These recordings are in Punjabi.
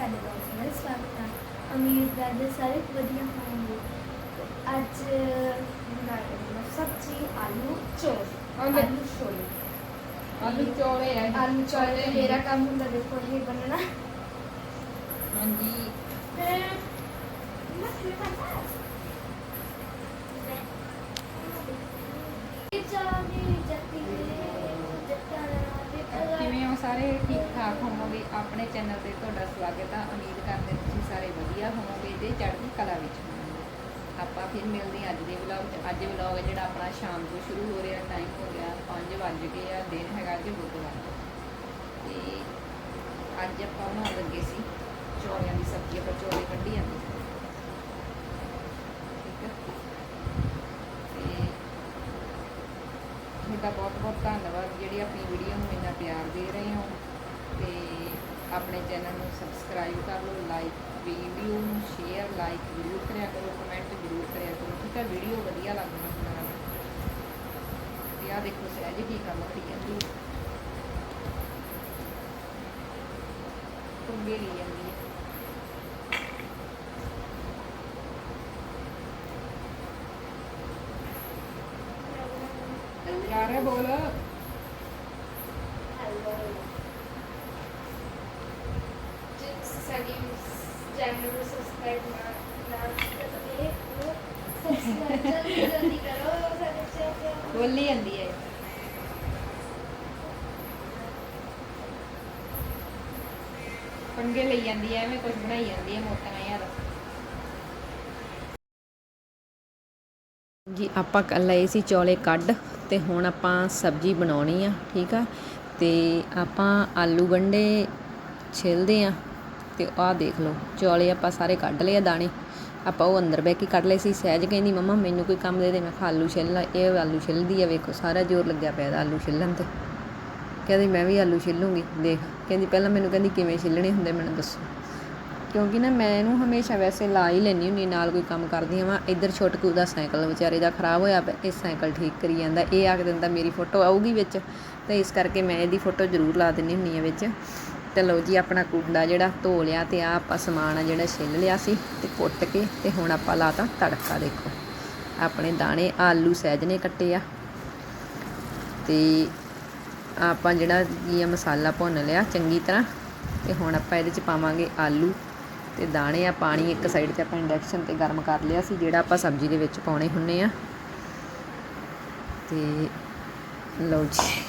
ਸਾਡੇ ਵਲੌਗ ਵਿੱਚ ਸਵਾਗਤ ਹੈ ਉਮੀਦ ਕਰਦੇ ਸਾਰੇ ਵਧੀਆ ਹੋਣਗੇ। ਅੱਜ ਬਣਾ ਰਹੇ ਹਾਂ ਸਬਜ਼ੀ ਆਲੂ ਚੌਲ। ਆਲੂ। ਆਲੂ ਛੋਲੇ ਆਲੂ ਚੌਲੇ ਆ ਆਲੂ ਚੌਲੇ ਮੇਰਾ ਕੰਮ ਹੁੰਦਾ ਦੇਖੋ ਇਹ ਬਣਨਾ। ਹਾਂਜੀ। ਫਿਰ ਮੈਂ ਫਿਰ ਪਤਾ ਇਹ ਚਾਹੀ ਜੱਤੀ ਜੱਟਾਂ ਦੇ ਕਿਵੇਂ ਹੋ ਸਾਰੇ ਠੀਕ ਠਾਕ ਹੋਵੋਗੇ। ਆਪਣੇ ਚੈਨਲ ਤੇ ਤੁਹਾਡਾ ਸਵਾਗਤ ਆ। ਉਮੀਦ ਕਰਦੇ ਤੁਸੀਂ ਸਾਰੇ ਵਧੀਆ ਹੋਵੋਗੇ ਤੇ ਚੜ੍ਹਦੀ ਕਲਾ ਵਿੱਚ ਹੋਵੋਗੇ। ਆਪਾਂ ਫਿਰ ਮਿਲਦੇ ਹਾਂ ਅੱਜ ਦੇ ਵਲੌਗ 'ਚ। ਅੱਜ ਵਲੌਗ ਜਿਹੜਾ ਆਪਣਾ ਸ਼ਾਮ ਤੋਂ ਸ਼ੁਰੂ ਹੋ ਰਿਹਾ ਟਾਈਮ ਹੋ ਗਿਆ 5 ਵੱਜ ਗਏ ਆ, ਦਿਨ ਹੈਗਾ ਅੱਜ ਬੁੱਧਵਾਰ ਤੇ ਅੱਜ ਆਪਾਂ ਬਣਾਉਣ ਲੱਗੇ ਸੀ ਚੌਲਿਆਂ ਦੀ ਸਬਜ਼ੀ, ਆਪਾਂ ਚੌਲੇ ਕੱਢੀ ਜਾਂਦੇ ਸੀ। ਠੀਕ ਹੈ ਤੇ ਤੁਹਾਡਾ ਬਹੁਤ ਬਹੁਤ ਧੰਨਵਾਦ, ਜਿਹੜੀ ਆਪਣੀ ਵੀਡੀਓ ਨੂੰ ਇੰਨਾ ਪਿਆਰ ਦੇ ਰਹੇ ਹੋ। ਤੇ ਆਪਣੇ ਚੈਨਲ ਨੂੰ ਸਬਸਕ੍ਰਾਈਬ ਕਰ ਲਓ ਲਾਈਕ ਵੀਡੀਓ ਨੂੰ ਸ਼ੇਅਰ ਲਾਈਕ ਜ਼ਰੂਰ ਕਰਿਆ ਕਰੋ ਕਮੈਂਟ ਜ਼ਰੂਰ ਕਰਿਆ ਕਰੋ, ਠੀਕ ਹੈ ਵੀਡੀਓ ਵਧੀਆ ਲੱਗਣਾ ਹੁੰਦਾ ਤੇ ਆ ਦੇਖੋ ਸਹਿਜ ਕੀ ਕੰਮ ਕਰੀ ਜਾਂਦੀ ਹੈ। ਕੁੰਗੇ ਲਈ ਜਾਂਦੀ ਹੈ ਯਾਰੇ ਬੋਲ ਸਾਡੀ ਚੈਨਲ ਨੂੰ ਸਬਸਕ੍ਰਾਈਬ ਨਾ ਨਾ ਕਰਦੇ ਉਹ ਸਬਸਕ੍ਰਾਈਬ ਜਲਦੀ ਜਲਦੀ ਕਰੋ ਸਾਡੇ ਚੈਨਲ ਬੋਲੀ ਜਾਂਦੀ ਹੈ। ਪੰਗੇ ਲਈ ਜਾਂਦੀ ਹੈ ਐਵੇਂ ਕੁਝ ਬਣਾਈ ਜਾਂਦੀ ਹੈ ਮੋਟੀਆਂ ਜੀ, ਆਪਾਂ ਕ- ਲਏ ਸੀ ਚੌਲੇ ਕੱਢ ਤੇ ਹੁਣ ਆਪਾਂ ਸਬਜ਼ੀ ਬਣਾਉਣੀ ਆ, ਠੀਕ ਆ? ਤੇ ਆਪਾਂ ਆਲੂ ਗੰਡੇ ਛਿਲਦੇ ਆ ਤੇ ਆਹ ਦੇਖ ਲਓ, ਚੌਲੇ ਆਪਾਂ ਸਾਰੇ ਕੱਢ ਲਏ ਆ ਦਾਣੇ। ਆਪਾਂ ਉਹ ਅੰਦਰ ਬਹਿ ਕੇ ਕੱਢ ਲਏ ਸੀ। ਸਹਿਜ ਕਹਿੰਦੀ, ਮੰਮਾ, ਮੈਨੂੰ ਕੋਈ ਕੰਮ ਦੇ ਦੇ, ਮੈਂ ਕਿਹਾ ਆਲੂ ਛਿੱਲ ਲਾ ਇਹ ਆਲੂ ਛਿੱਲਦੀ ਆ, ਵੇਖੋ, ਸਾਰਾ ਜ਼ੋਰ ਲੱਗਿਆ ਪਿਆ ਆਲੂ ਛਿੱਲਣ ਤੇ। ਕਹਿੰਦੀ, ਮੈਂ ਵੀ ਆਲੂ ਛਿੱਲੂੰਗੀ, ਦੇਖ। ਕਹਿੰਦੀ, ਪਹਿਲਾਂ ਮੈਨੂੰ ਕਹਿੰਦੀ, ਕਿਵੇਂ ਛਿੱਲਣੇ ਹੁੰਦੇ, ਮੈਨੂੰ ਦੱਸੋ। ਕਿਉਂਕਿ ਨਾ ਮੈਂ ਇਹਨੂੰ ਹਮੇਸ਼ਾ ਵੈਸੇ ਲਾ ਹੀ ਲੈਣੀ ਹੁੰਦੀ ਨਾਲ ਕੋਈ ਕੰਮ ਕਰਦੀ ਹਾਂ ਇੱਧਰ ਛੋਟਕੂ ਦਾ ਸਾਈਕਲ ਵਿਚਾਰੇ ਦਾ ਖਰਾਬ ਹੋਇਆ ਪਿਆ, ਇਹ ਸਾਈਕਲ ਠੀਕ ਕਰੀ ਜਾਂਦਾ, ਇਹ ਆਖ ਦਿੰਦਾ, ਮੇਰੀ ਫੋਟੋ ਆਊਗੀ ਵਿੱਚ। ਤਾਂ ਇਸ ਕਰਕੇ ਮੈਂ ਇਹਦੀ ਫੋਟੋ ਜ਼ਰੂਰ ਲਾ ਦਿੰਦੀ ਹੁੰਦੀ ਹਾਂ ਵਿੱਚ। ਤੇ ਲਓ ਜੀ, ਆਪਣਾ ਕੁੰਡਾ ਜਿਹੜਾ ਧੋ ਲਿਆ ਤੇ ਆ ਆਪਾਂ ਸਮਾਨ ਆ ਜਿਹੜਾ ਛਿੱਲ ਲਿਆ ਸੀ ਤੇ ਕੁੱਟ ਕੇ ਤੇ ਹੁਣ ਆਪਾਂ ਲਾਤਾ ਤੜਕਾ, ਦੇਖੋ। ਆਪਣੇ ਦਾਣੇ ਆਲੂ ਸਹਿਜ ਨੇ ਕੱਟੇ ਆ। ਤੇ ਆਪਾਂ ਜਿਹੜਾ ਕੀ ਆ, ਮਸਾਲਾ ਭੁੰਨ ਲਿਆ ਚੰਗੀ ਤਰ੍ਹਾਂ। ਤੇ ਹੁਣ ਆਪਾਂ ਇਹਦੇ ਚ ਪਾਵਾਂਗੇ ਆਲੂ। ਤੇ ਦਾਣੇ ਆ ਪਾਣੀ ਇੱਕ ਸਾਈਡ ਤੇ ਆਪਾਂ ਇੰਡਕਸ਼ਨ ਤੇ ਗਰਮ ਕਰ ਲਿਆ ਸੀ ਜਿਹੜਾ ਆਪਾਂ ਸਬਜ਼ੀ ਦੇ ਵਿੱਚ ਪਾਉਣੇ ਹੁੰਨੇ ਆ। ਤੇ ਲਓ ਜੀ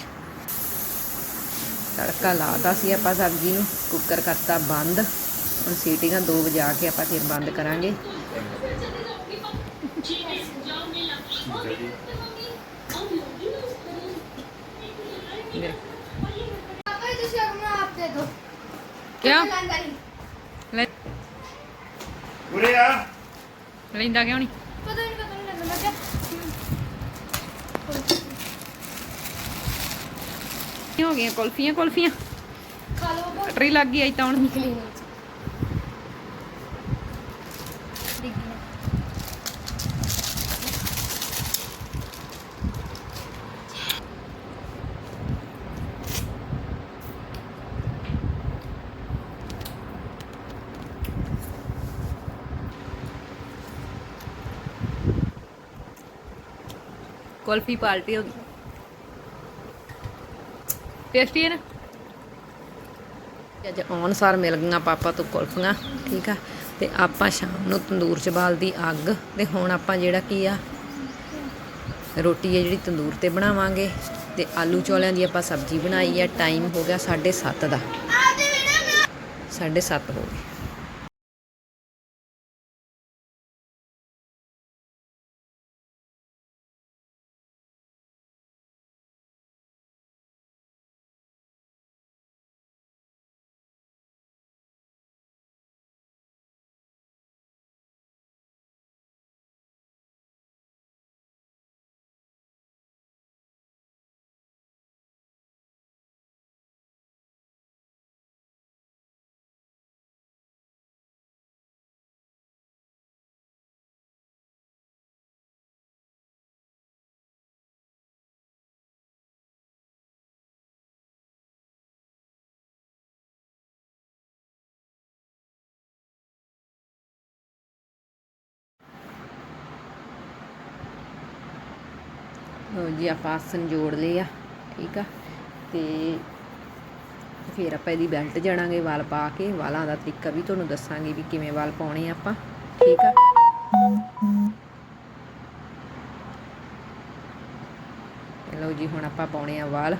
ਤੜਕਾ ਲਾਤਾ ਸੀ ਆਪਾਂ ਸਬਜ਼ੀ ਨੂੰ ਕੁੱਕਰ ਕਰਤਾ ਬੰਦ। ਹੁਣ ਸੀਟੀਆਂ ਦੋ ਵਜਾ ਕੇ ਆਪਾਂ ਫਿਰ ਬੰਦ ਕਰਾਂਗੇ। ਲੈ। ਪਾਪਾ ਇਹ ਤੁਸੀਂ ਆਪਣਾ ਆਪ ਦੇ ਦਿਓ ਕਿਆ ਦੁਕਾਨਦਾਰੀ ਲੈ ਉਰੇ ਆ ਲੈਂਦਾ ਕਿਉਂ ਨਹੀਂ ਪਤਾ ਨਹੀਂ ਪਤਾ ਨਹੀਂ ਲੱਗਦਾ ਮੈਂ ਕਿਹਾ ਕੀ ਹੋ ਗਈਆਂ ਕੁਲਫੀਆਂ ਕੁਲਫੀਆਂ। ਖਾ ਲਓ। ਟਰੀ ਲੱਗ ਗਈ ਅਜ ਤਾਂ ਹੁਣ ਨਿਕਲੀ ਨਹੀਂ। ਕੁਲਫੀ ਪਾਰਟੀ ਹੋ ਟੇਸਟੀ ਹੈ ਨਾ? ਅੱਜ ਆਉਣ ਸਾਰ ਮਿਲ ਗਈਆਂ ਪਾਪਾ ਤੋਂ ਕੁਲਫੀਆਂ, ਠੀਕ ਆ? ਤੇ ਆਪਾਂ ਸ਼ਾਮ ਨੂੰ ਤੰਦੂਰ 'ਚ ਬਾਲਦੀ ਅੱਗ, ਤੇ ਹੁਣ ਆਪਾਂ ਜਿਹੜਾ ਕੀ ਆ? ਰੋਟੀ ਹੈ ਜਿਹੜੀ ਤੰਦੂਰ ਤੇ ਬਣਾਵਾਂਗੇ, ਤੇ ਆਲੂ ਚੌਲਿਆਂ ਦੀ ਆਪਾਂ ਸਬਜ਼ੀ ਬਣਾਈ ਹੈ ਟਾਈਮ ਹੋ ਗਿਆ 7:30 ਦਾ। 7:30 ਹੋ ਗਏ। ਲਓ ਜੀ, ਆਪਾਂ ਆਸਨ ਜੋੜ ਲਏ ਆ, ਠੀਕ ਆ? ਤੇ ਫਿਰ ਆਪਾਂ ਇਹਦੀ ਬੈਲਟ ਜੜਾਂਗੇ ਵਾਲ ਪਾ ਕੇ। ਵਾਲਾਂ ਦਾ ਤਰੀਕਾ ਵੀ ਤੁਹਾਨੂੰ ਦੱਸਾਂਗੇ ਵੀ ਕਿਵੇਂ ਵਾਲ ਪਾਉਣੇ ਆ ਆਪਾਂ, ਠੀਕ ਆ? ਲਓ ਜੀ, ਹੁਣ ਆਪਾਂ ਪਾਉਣੇ ਆ ਵਾਲ।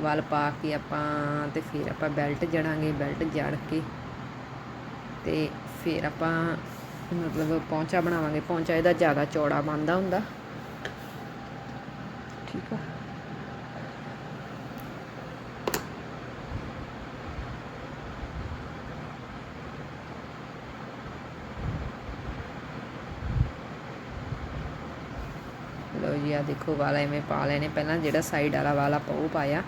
ਵਾਲ ਪਾ ਕੇ ਆਪਾਂ ਤੇ ਫਿਰ ਆਪਾਂ ਬੈਲਟ ਜੜਾਂਗੇ ਬੈਲਟ ਜੜ ਕੇ। ਤੇ ਫਿਰ ਆਪਾਂ ਮਤਲਬ ਪੌਂਚਾ ਬਣਾਵਾਂਗੇ। ਪੌਂਚਾ ਇਹਦਾ ਜ਼ਿਆਦਾ ਚੌੜਾ ਬਣਦਾ ਹੁੰਦਾ। ਲਓ ਜੀ ਆ ਦੇਖੋ ਵਾਲ ਐਵੇਂ ਪਾ ਲੈਣੇ ਪਹਿਲਾਂ ਜਿਹੜਾ ਸਾਈਡ ਵਾਲਾ ਵਾਲ ਆਪਾਂ ਉਹ ਪਾਇਆ।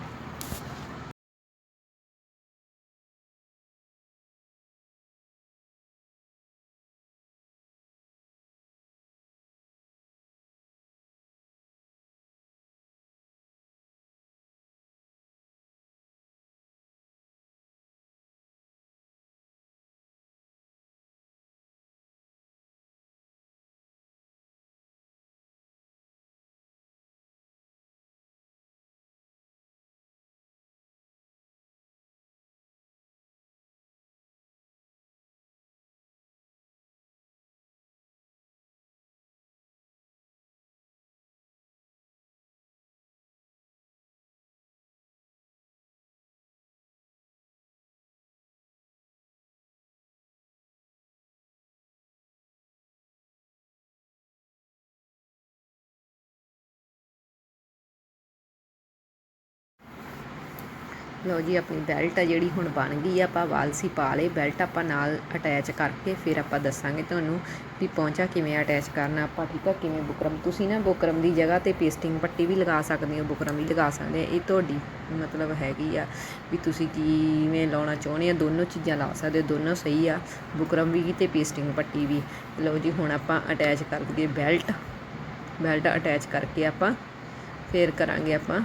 ਲਓ ਜੀ, ਆਪਣੀ ਬੈਲਟ ਆ ਜਿਹੜੀ ਹੁਣ ਬਣ ਗਈ ਆ, ਆਪਾਂ ਵਾਲਸੀ ਪਾ ਲਏ। ਬੈਲਟ ਆਪਾਂ ਨਾਲ ਅਟੈਚ ਕਰਕੇ ਫਿਰ ਆਪਾਂ ਦੱਸਾਂਗੇ ਤੁਹਾਨੂੰ ਵੀ ਪੌਂਚਾ ਕਿਵੇਂ ਅਟੈਚ ਕਰਨਾ, ਆਪਾਂ ਠੀਕ ਆ, ਕਿਵੇਂ ਬੁਕਰਮ। ਤੁਸੀਂ ਨਾ ਬੁਕਰਮ ਦੀ ਜਗ੍ਹਾ ਤੇ ਪੇਸਟਿੰਗ ਪੱਟੀ ਵੀ ਲਗਾ ਸਕਦੇ ਹੋ, ਬੁਕਰਮ ਵੀ ਲਗਾ ਸਕਦੇ ਆ। ਇਹ ਤੁਹਾਡੀ ਮਤਲਬ ਹੈਗੀ ਆ ਵੀ ਤੁਸੀਂ ਕਿਵੇਂ ਲਾਉਣਾ ਚਾਹੁੰਦੇ ਆ, ਦੋਨੋਂ ਚੀਜ਼ਾਂ ਲਾ ਸਕਦੇ ਹੋ, ਦੋਨੋਂ ਸਹੀ ਆ, ਬੁਕਰਮ ਵੀ ਤੇ ਪੇਸਟਿੰਗ ਪੱਟੀ ਵੀ। ਲਓ ਜੀ, ਹੁਣ ਆਪਾਂ ਅਟੈਚ ਕਰ ਦਈਏ ਬੈਲਟ ਬੈਲਟ ਅਟੈਚ ਕਰਕੇ ਆਪਾਂ ਫਿਰ ਕਰਾਂਗੇ ਆਪਾਂ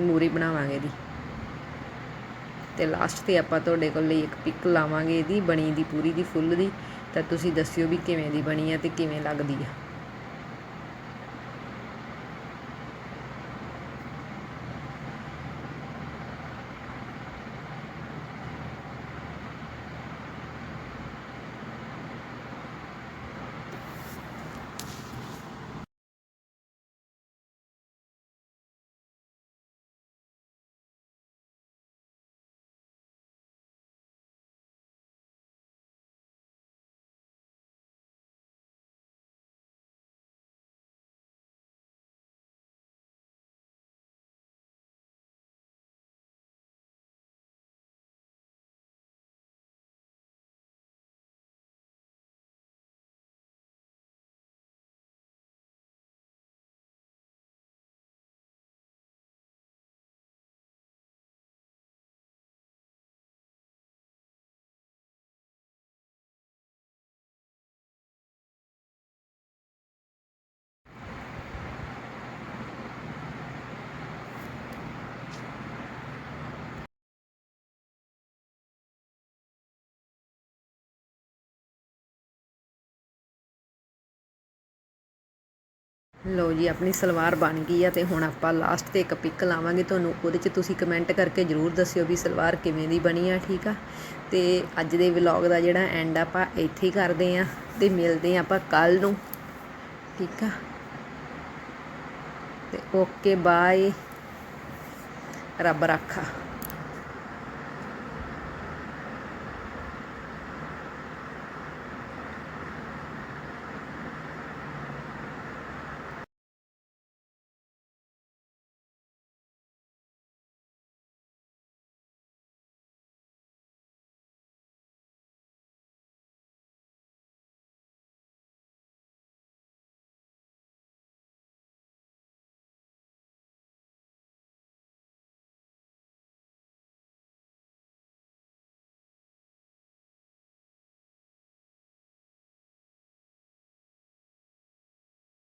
ਮੂਰੀ ਬਣਾਵਾਂਗੇ ਦੀ ਤੇ ਲਾਸਟ ਤੇ ਆਪਾਂ ਤੁਹਾਡੇ ਕੋਲ ਲਈ ਇੱਕ ਪਿਕ ਲਾਵਾਂਗੇ ਇਹਦੀ, ਬਣੀ ਦੀ, ਪੂਰੀ ਦੀ ਫੁੱਲ ਦੀ, ਤਾਂ ਤੁਸੀਂ ਦੱਸਿਓ ਵੀ ਕਿਵੇਂ ਦੀ ਬਣੀ ਆ ਤੇ ਕਿਵੇਂ ਲੱਗਦੀ ਆ। ਲਓ ਜੀ, ਆਪਣੀ ਸਲਵਾਰ ਬਣ ਗਈ ਆ ਤੇ ਹੁਣ ਆਪਾਂ ਲਾਸਟ ਤੇ ਇੱਕ ਪਿਕ ਲਾਵਾਂਗੇ। ਤੁਹਾਨੂੰ ਉਹਦੇ 'ਚ ਤੁਸੀਂ ਕਮੈਂਟ ਕਰਕੇ ਜਰੂਰ ਦੱਸਿਓ ਵੀ ਸਲਵਾਰ ਕਿਵੇਂ ਦੀ ਬਣੀ ਆ, ਠੀਕ ਆ? ਤੇ ਅੱਜ ਦੇ ਵਲੌਗ ਦਾ ਜਿਹੜਾ ਐਂਡ ਆਪਾਂ ਇੱਥੇ ਹੀ ਕਰਦੇ ਆ ਤੇ ਮਿਲਦੇ ਆ ਆਪਾਂ ਕੱਲ ਨੂੰ, ਠੀਕ ਆ? ਤੇ ਓਕੇ ਬਾਏ ਰੱਬ ਰੱਖਾ।